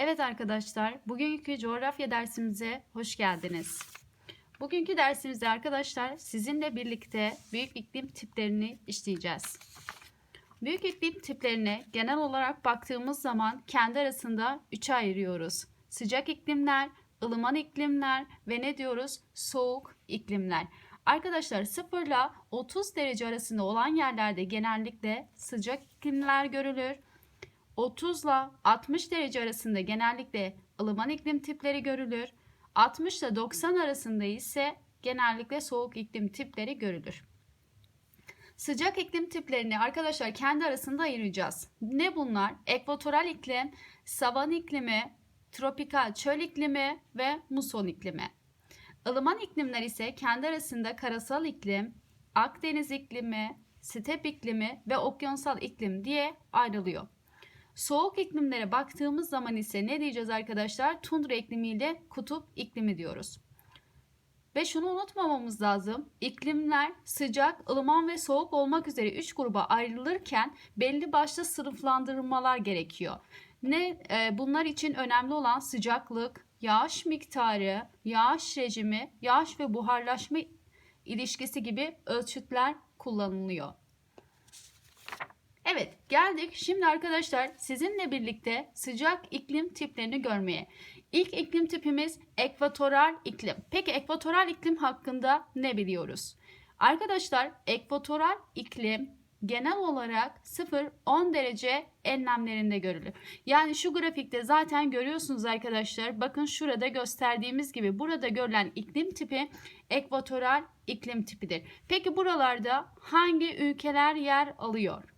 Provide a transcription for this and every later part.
Evet arkadaşlar, bugünkü coğrafya dersimize hoş geldiniz. Bugünkü dersimizde arkadaşlar sizinle birlikte büyük iklim tiplerini işleyeceğiz. Büyük iklim tiplerine genel olarak baktığımız zaman kendi arasında üçe ayırıyoruz. Sıcak iklimler, ılıman iklimler ve ne diyoruz? Soğuk iklimler. Arkadaşlar 0 ile 30 derece arasında olan yerlerde genellikle sıcak iklimler görülür. 30 ile 60 derece arasında genellikle ılıman iklim tipleri görülür. 60 ile 90 arasında ise genellikle soğuk iklim tipleri görülür. Sıcak iklim tiplerini arkadaşlar kendi arasında ayıracağız. Ne bunlar? Ekvatoral iklim, savan iklimi, tropikal çöl iklimi ve muson iklimi. Ilıman iklimler ise kendi arasında karasal iklim, Akdeniz iklimi, step iklimi ve okyanusal iklim diye ayrılıyor. Soğuk iklimlere baktığımız zaman ise ne diyeceğiz arkadaşlar? Tundra iklimi ile kutup iklimi diyoruz. Ve şunu unutmamamız lazım. İklimler sıcak, ılıman ve soğuk olmak üzere 3 gruba ayrılırken belli başlı sınıflandırmalar gerekiyor. Ne e, bunlar için önemli olan sıcaklık, yağış miktarı, yağış rejimi, yağış ve buharlaşma ilişkisi gibi ölçütler kullanılıyor. Evet geldik şimdi arkadaşlar sizinle birlikte sıcak iklim tiplerini görmeye. İlk iklim tipimiz ekvatoral iklim. Peki ekvatoral iklim hakkında ne biliyoruz? Arkadaşlar ekvatoral iklim genel olarak 0-10 derece enlemlerinde görülür. Yani şu grafikte zaten görüyorsunuz arkadaşlar. Bakın şurada gösterdiğimiz gibi burada görülen iklim tipi ekvatoral iklim tipidir. Peki buralarda hangi ülkeler yer alıyor?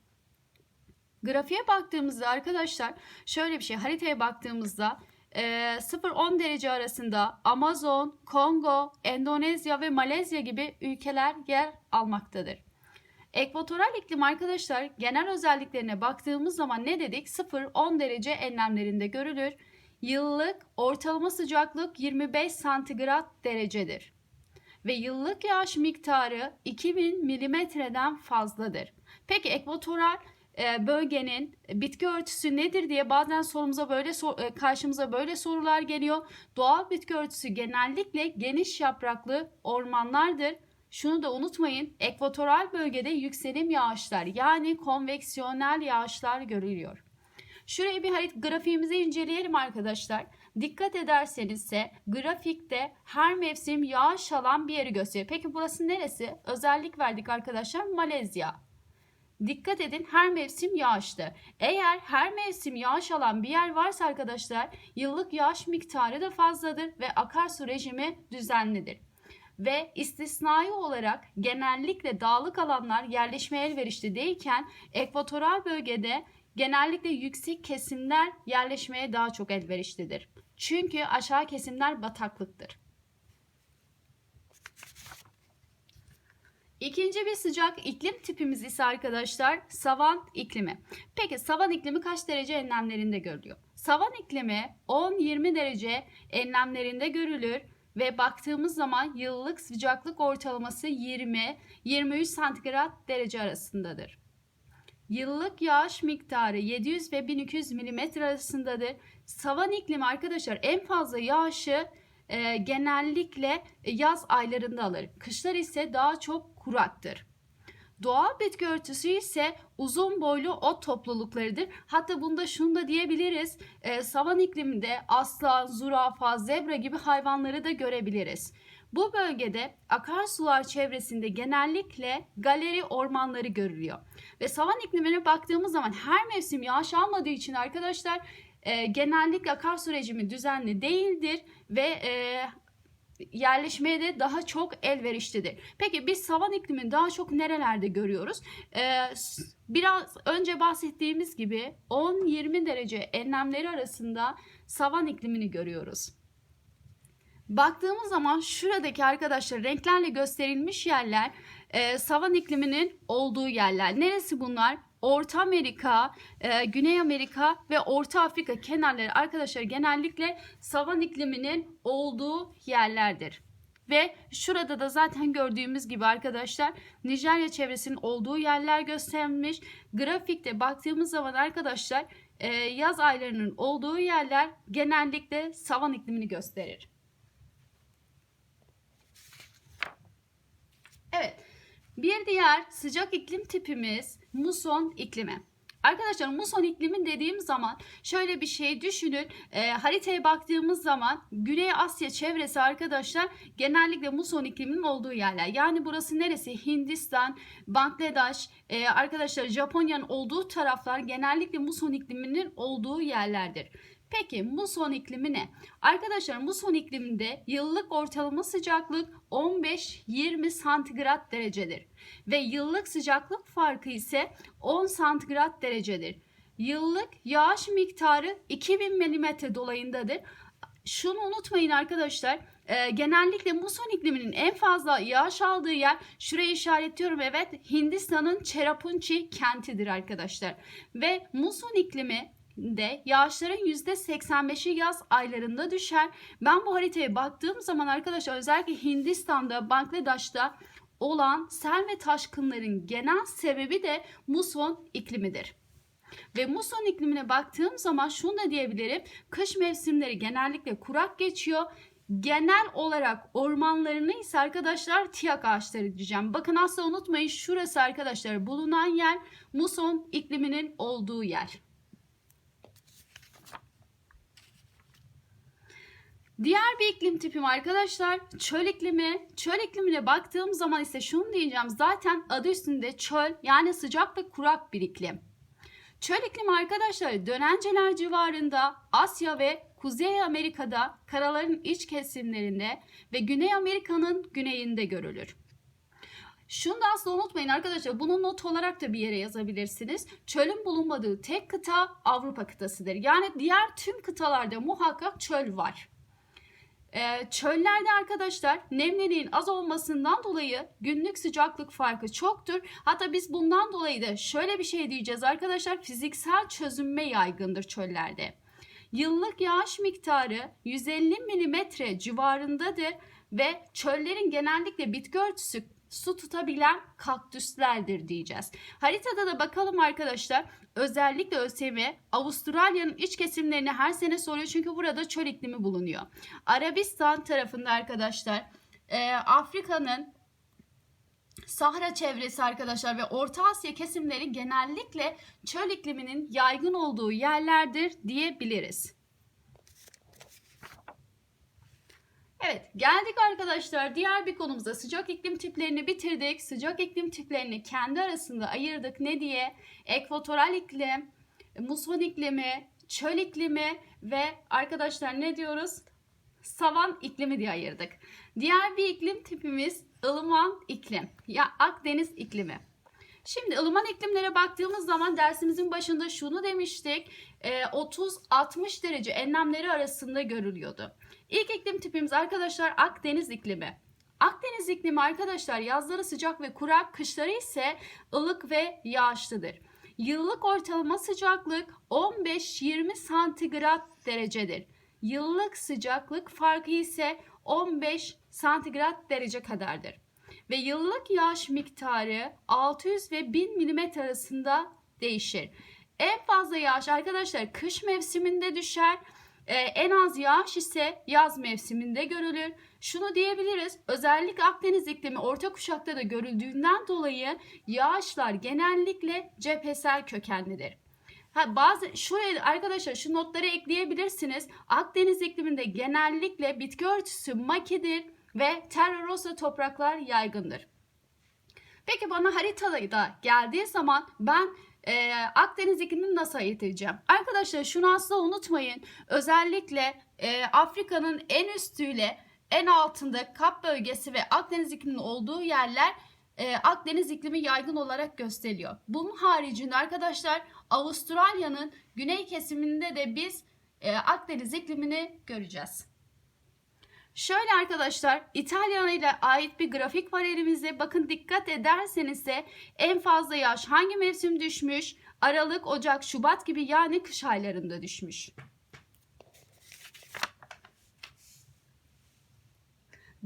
Grafiğe baktığımızda arkadaşlar şöyle bir şey haritaya baktığımızda e, 0-10 derece arasında Amazon, Kongo, Endonezya ve Malezya gibi ülkeler yer almaktadır. Ekvatoral iklim arkadaşlar genel özelliklerine baktığımız zaman ne dedik? 0-10 derece enlemlerinde görülür. Yıllık ortalama sıcaklık 25 santigrat derecedir. Ve yıllık yağış miktarı 2000 milimetreden fazladır. Peki ekvatoral e, bölgenin bitki örtüsü nedir diye bazen sorumuza böyle e, karşımıza böyle sorular geliyor. Doğal bitki örtüsü genellikle geniş yapraklı ormanlardır. Şunu da unutmayın. Ekvatoral bölgede yükselim yağışlar yani konveksiyonel yağışlar görülüyor. Şurayı bir harit grafiğimizi inceleyelim arkadaşlar. Dikkat ederseniz ise grafikte her mevsim yağış alan bir yeri gösteriyor. Peki burası neresi? Özellik verdik arkadaşlar Malezya. Dikkat edin her mevsim yağışlı. Eğer her mevsim yağış alan bir yer varsa arkadaşlar yıllık yağış miktarı da fazladır ve akarsu rejimi düzenlidir. Ve istisnai olarak genellikle dağlık alanlar yerleşmeye elverişli değilken ekvatoral bölgede genellikle yüksek kesimler yerleşmeye daha çok elverişlidir. Çünkü aşağı kesimler bataklıktır. İkinci bir sıcak iklim tipimiz ise arkadaşlar savan iklimi. Peki savan iklimi kaç derece enlemlerinde görülüyor? Savan iklimi 10-20 derece enlemlerinde görülür ve baktığımız zaman yıllık sıcaklık ortalaması 20-23 santigrat derece arasındadır. Yıllık yağış miktarı 700 ve 1200 mm arasındadır. Savan iklimi arkadaşlar en fazla yağışı e, genellikle yaz aylarında alır. Kışlar ise daha çok kuraktır. Doğal bitki örtüsü ise uzun boylu ot topluluklarıdır. Hatta bunda şunu da diyebiliriz. E, savan ikliminde aslan, zürafa, zebra gibi hayvanları da görebiliriz. Bu bölgede akarsular çevresinde genellikle galeri ormanları görülüyor. Ve savan iklimine baktığımız zaman her mevsim yağış almadığı için arkadaşlar e, genellikle akarsu rejimi düzenli değildir ve e, yerleşmeye de daha çok elverişlidir. Peki biz savan iklimini daha çok nerelerde görüyoruz? Ee, biraz önce bahsettiğimiz gibi 10-20 derece enlemleri arasında savan iklimini görüyoruz. Baktığımız zaman şuradaki arkadaşlar renklerle gösterilmiş yerler e, savan ikliminin olduğu yerler. Neresi bunlar? Orta Amerika, e, Güney Amerika ve Orta Afrika kenarları arkadaşlar genellikle savan ikliminin olduğu yerlerdir. Ve şurada da zaten gördüğümüz gibi arkadaşlar Nijerya çevresinin olduğu yerler gösterilmiş. Grafikte baktığımız zaman arkadaşlar e, yaz aylarının olduğu yerler genellikle savan iklimini gösterir. Evet. Bir diğer sıcak iklim tipimiz muson iklimi. Arkadaşlar muson iklimi dediğim zaman şöyle bir şey düşünün. E, haritaya baktığımız zaman Güney Asya çevresi arkadaşlar genellikle muson ikliminin olduğu yerler. Yani burası neresi? Hindistan, Bangladeş, e, arkadaşlar Japonya'nın olduğu taraflar genellikle muson ikliminin olduğu yerlerdir. Peki muson iklimi ne? Arkadaşlar muson ikliminde yıllık ortalama sıcaklık 15-20 santigrat derecedir. Ve yıllık sıcaklık farkı ise 10 santigrat derecedir. Yıllık yağış miktarı 2000 mm dolayındadır. Şunu unutmayın arkadaşlar. E, genellikle muson ikliminin en fazla yağış aldığı yer şurayı işaretliyorum evet Hindistan'ın Cherrapunchi kentidir arkadaşlar. Ve muson iklimi de yağışların %85'i yaz aylarında düşer. Ben bu haritaya baktığım zaman arkadaşlar özellikle Hindistan'da, Bangladeş'te olan sel ve taşkınların genel sebebi de muson iklimidir. Ve muson iklimine baktığım zaman şunu da diyebilirim. Kış mevsimleri genellikle kurak geçiyor. Genel olarak ormanlarını ise arkadaşlar tiyak ağaçları diyeceğim. Bakın asla unutmayın şurası arkadaşlar bulunan yer muson ikliminin olduğu yer. Diğer bir iklim tipim arkadaşlar çöl iklimi. Çöl iklimine baktığım zaman ise şunu diyeceğim. Zaten adı üstünde çöl yani sıcak ve kurak bir iklim. Çöl iklimi arkadaşlar dönenceler civarında Asya ve Kuzey Amerika'da karaların iç kesimlerinde ve Güney Amerika'nın güneyinde görülür. Şunu da asla unutmayın arkadaşlar. Bunu not olarak da bir yere yazabilirsiniz. Çölün bulunmadığı tek kıta Avrupa kıtasıdır. Yani diğer tüm kıtalarda muhakkak çöl var. Ee, çöllerde arkadaşlar nemliliğin az olmasından dolayı günlük sıcaklık farkı çoktur. Hatta biz bundan dolayı da şöyle bir şey diyeceğiz arkadaşlar fiziksel çözünme yaygındır çöllerde. Yıllık yağış miktarı 150 mm civarındadır ve çöllerin genellikle bitki örtüsü su tutabilen kaktüslerdir diyeceğiz. Haritada da bakalım arkadaşlar. Özellikle ÖSYM Avustralya'nın iç kesimlerini her sene soruyor çünkü burada çöl iklimi bulunuyor. Arabistan tarafında arkadaşlar e, Afrika'nın Sahra çevresi arkadaşlar ve Orta Asya kesimleri genellikle çöl ikliminin yaygın olduğu yerlerdir diyebiliriz. Evet geldik arkadaşlar diğer bir konumuza sıcak iklim tiplerini bitirdik. Sıcak iklim tiplerini kendi arasında ayırdık. Ne diye? Ekvatoral iklim, muson iklimi, çöl iklimi ve arkadaşlar ne diyoruz? Savan iklimi diye ayırdık. Diğer bir iklim tipimiz ılıman iklim ya Akdeniz iklimi. Şimdi ılıman iklimlere baktığımız zaman dersimizin başında şunu demiştik. 30-60 derece enlemleri arasında görülüyordu. İlk iklim tipimiz arkadaşlar Akdeniz iklimi. Akdeniz iklimi arkadaşlar yazları sıcak ve kurak, kışları ise ılık ve yağışlıdır. Yıllık ortalama sıcaklık 15-20 santigrat derecedir. Yıllık sıcaklık farkı ise 15 santigrat derece kadardır. Ve yıllık yağış miktarı 600 ve 1000 mm arasında değişir. En fazla yağış arkadaşlar kış mevsiminde düşer. Ee, en az yağış ise yaz mevsiminde görülür. Şunu diyebiliriz. Özellikle Akdeniz iklimi orta kuşakta da görüldüğünden dolayı yağışlar genellikle cephesel kökenlidir. Ha, bazı şuraya arkadaşlar şu notları ekleyebilirsiniz. Akdeniz ikliminde genellikle bitki örtüsü makidir ve terra topraklar yaygındır. Peki bana haritada da geldiği zaman ben e, Akdeniz iklimini nasıl ayırt edeceğim? Arkadaşlar şunu asla unutmayın. Özellikle e, Afrika'nın en üstüyle en altında Kap bölgesi ve Akdeniz ikliminin olduğu yerler e, Akdeniz iklimi yaygın olarak gösteriliyor. Bunun haricinde arkadaşlar Avustralya'nın güney kesiminde de biz e, Akdeniz iklimini göreceğiz. Şöyle arkadaşlar İtalya ile ait bir grafik var elimizde. Bakın dikkat ederseniz de en fazla yağış hangi mevsim düşmüş? Aralık, Ocak, Şubat gibi yani kış aylarında düşmüş.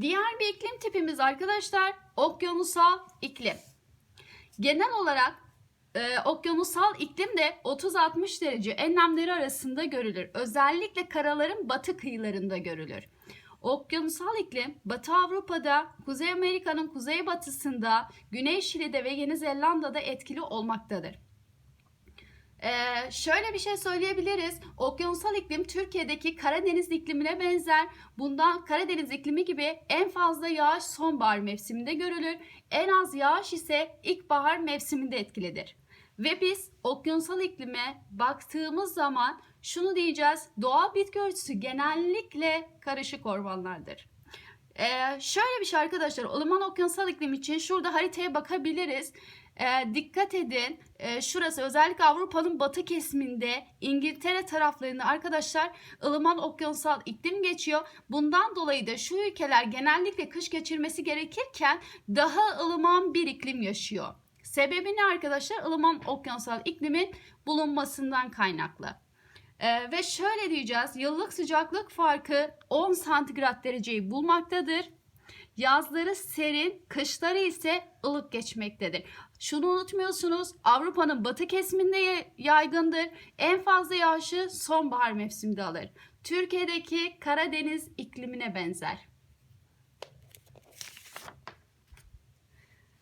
Diğer bir iklim tipimiz arkadaşlar okyanusal iklim. Genel olarak Ee, okyanusal iklim de 30-60 derece enlemleri arasında görülür. Özellikle karaların batı kıyılarında görülür. Okyanusal iklim Batı Avrupa'da, Kuzey Amerika'nın kuzeybatısında, Güney Şili'de ve Yeni Zelanda'da etkili olmaktadır. Ee, şöyle bir şey söyleyebiliriz. Okyanusal iklim Türkiye'deki Karadeniz iklimine benzer. Bundan Karadeniz iklimi gibi en fazla yağış sonbahar mevsiminde görülür. En az yağış ise ilkbahar mevsiminde etkilidir. Ve biz okyanusal iklime baktığımız zaman şunu diyeceğiz. Doğal bitki örtüsü genellikle karışık ormanlardır. Ee, şöyle bir şey arkadaşlar. ılıman okyanusal iklim için şurada haritaya bakabiliriz. Ee, dikkat edin. Ee, şurası özellikle Avrupa'nın batı kesiminde İngiltere taraflarında arkadaşlar ılıman okyanusal iklim geçiyor. Bundan dolayı da şu ülkeler genellikle kış geçirmesi gerekirken daha ılıman bir iklim yaşıyor. Sebebi ne arkadaşlar? ılıman okyanusal iklimin bulunmasından kaynaklı. Ee, ve şöyle diyeceğiz. Yıllık sıcaklık farkı 10 santigrat dereceyi bulmaktadır. Yazları serin, kışları ise ılık geçmektedir. Şunu unutmuyorsunuz. Avrupa'nın batı kesiminde yaygındır. En fazla yağışı sonbahar mevsiminde alır. Türkiye'deki Karadeniz iklimine benzer.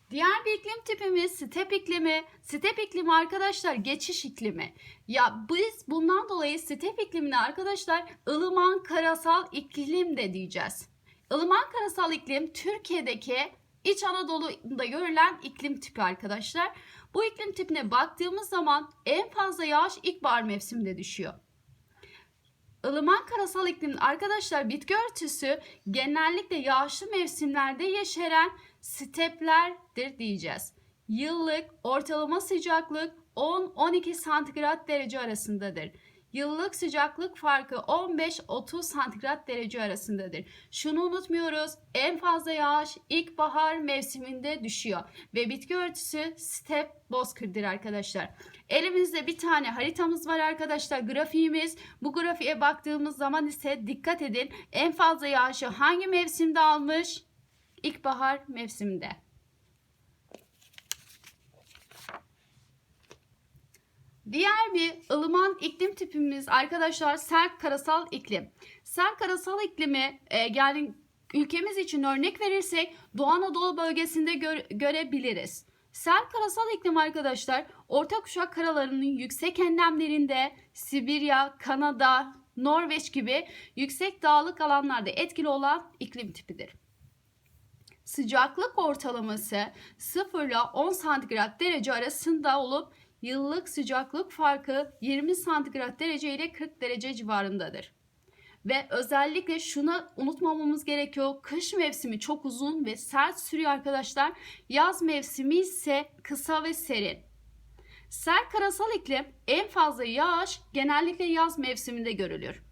Diğer bir iklim tipimiz step iklimi. Step iklimi arkadaşlar geçiş iklimi. Ya biz bundan dolayı step iklimine arkadaşlar ılıman karasal iklim de diyeceğiz. Ilıman karasal iklim Türkiye'deki İç Anadolu'da görülen iklim tipi arkadaşlar. Bu iklim tipine baktığımız zaman en fazla yağış ilkbahar mevsiminde düşüyor. Ilıman karasal iklim arkadaşlar bitki örtüsü genellikle yağışlı mevsimlerde yeşeren steplerdir diyeceğiz. Yıllık ortalama sıcaklık 10-12 santigrat derece arasındadır. Yıllık sıcaklık farkı 15-30 santigrat derece arasındadır. Şunu unutmuyoruz. En fazla yağış ilkbahar mevsiminde düşüyor. Ve bitki örtüsü step bozkırdır arkadaşlar. Elimizde bir tane haritamız var arkadaşlar. Grafiğimiz. Bu grafiğe baktığımız zaman ise dikkat edin. En fazla yağışı hangi mevsimde almış? İlkbahar mevsiminde. Diğer bir ılıman iklim tipimiz arkadaşlar sert karasal iklim. Sert karasal iklimi e, yani ülkemiz için örnek verirsek Doğu Anadolu bölgesinde gö- görebiliriz. Sert karasal iklim arkadaşlar orta kuşak karalarının yüksek enlemlerinde Sibirya, Kanada, Norveç gibi yüksek dağlık alanlarda etkili olan iklim tipidir. Sıcaklık ortalaması 0 ile 10 santigrat derece arasında olup yıllık sıcaklık farkı 20 santigrat derece ile 40 derece civarındadır. Ve özellikle şunu unutmamamız gerekiyor. Kış mevsimi çok uzun ve sert sürüyor arkadaşlar. Yaz mevsimi ise kısa ve serin. Sert karasal iklim en fazla yağış genellikle yaz mevsiminde görülür.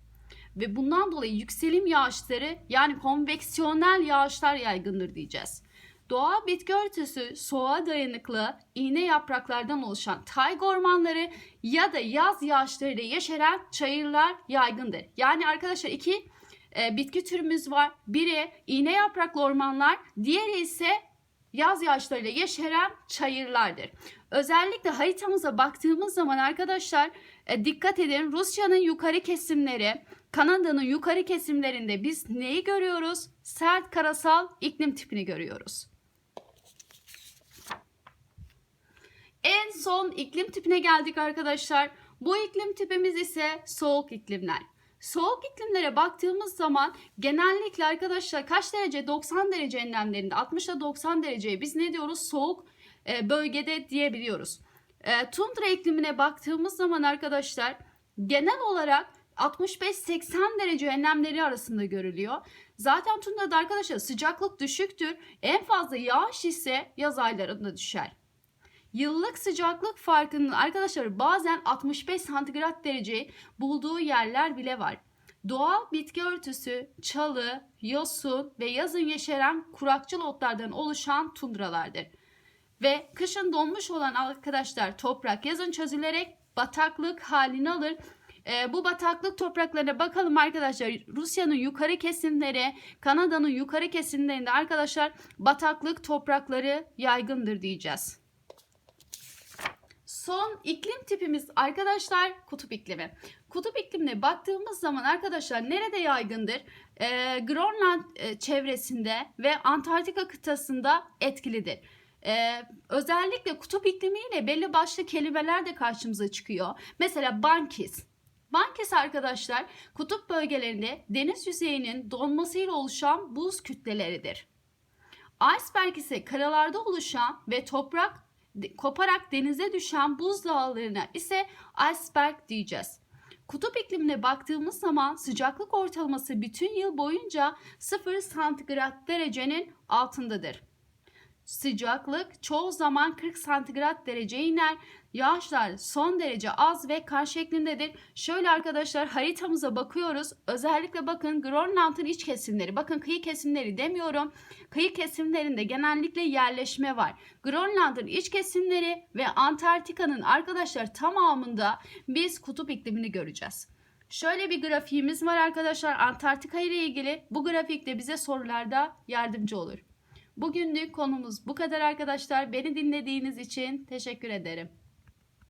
Ve bundan dolayı yükselim yağışları yani konveksiyonel yağışlar yaygındır diyeceğiz. Doğal bitki örtüsü soğuğa dayanıklı iğne yapraklardan oluşan tayga ormanları ya da yaz yağışlarıyla yeşeren çayırlar yaygındır. Yani arkadaşlar iki e, bitki türümüz var. Biri iğne yapraklı ormanlar, diğeri ise yaz yağışlarıyla yeşeren çayırlardır. Özellikle haritamıza baktığımız zaman arkadaşlar e, dikkat edin Rusya'nın yukarı kesimleri, Kanada'nın yukarı kesimlerinde biz neyi görüyoruz? Sert karasal iklim tipini görüyoruz. En son iklim tipine geldik arkadaşlar. Bu iklim tipimiz ise soğuk iklimler. Soğuk iklimlere baktığımız zaman genellikle arkadaşlar kaç derece 90 derece enlemlerinde 60 ile 90 dereceye biz ne diyoruz soğuk e, bölgede diyebiliyoruz. E, tundra iklimine baktığımız zaman arkadaşlar genel olarak 65-80 derece enlemleri arasında görülüyor. Zaten tundrada arkadaşlar sıcaklık düşüktür. En fazla yağış ise yaz aylarında düşer. Yıllık sıcaklık farkının arkadaşlar bazen 65 santigrat derece bulduğu yerler bile var. Doğal bitki örtüsü, çalı, yosun ve yazın yeşeren kurakçıl otlardan oluşan tundralardır. Ve kışın donmuş olan arkadaşlar toprak yazın çözülerek bataklık halini alır. E, bu bataklık topraklarına bakalım arkadaşlar. Rusya'nın yukarı kesimleri, Kanada'nın yukarı kesimlerinde arkadaşlar bataklık toprakları yaygındır diyeceğiz. Son iklim tipimiz arkadaşlar kutup iklimi. Kutup iklimine baktığımız zaman arkadaşlar nerede yaygındır? Ee, Grönland e, çevresinde ve Antarktika kıtasında etkilidir. Ee, özellikle kutup iklimiyle belli başlı kelimeler de karşımıza çıkıyor. Mesela bankis. Bankis arkadaşlar kutup bölgelerinde deniz yüzeyinin donmasıyla oluşan buz kütleleridir. Iceberg ise karalarda oluşan ve toprak koparak denize düşen buz dağlarına ise iceberg diyeceğiz. Kutup iklimine baktığımız zaman sıcaklık ortalaması bütün yıl boyunca 0 santigrat derecenin altındadır. Sıcaklık çoğu zaman 40 santigrat dereceye iner. Yağışlar son derece az ve kar şeklindedir. Şöyle arkadaşlar haritamıza bakıyoruz. Özellikle bakın Grönland'ın iç kesimleri. Bakın kıyı kesimleri demiyorum. Kıyı kesimlerinde genellikle yerleşme var. Grönland'ın iç kesimleri ve Antarktika'nın arkadaşlar tamamında biz kutup iklimini göreceğiz. Şöyle bir grafiğimiz var arkadaşlar Antarktika ile ilgili. Bu grafik de bize sorularda yardımcı olur. Bugünlük konumuz bu kadar arkadaşlar. Beni dinlediğiniz için teşekkür ederim.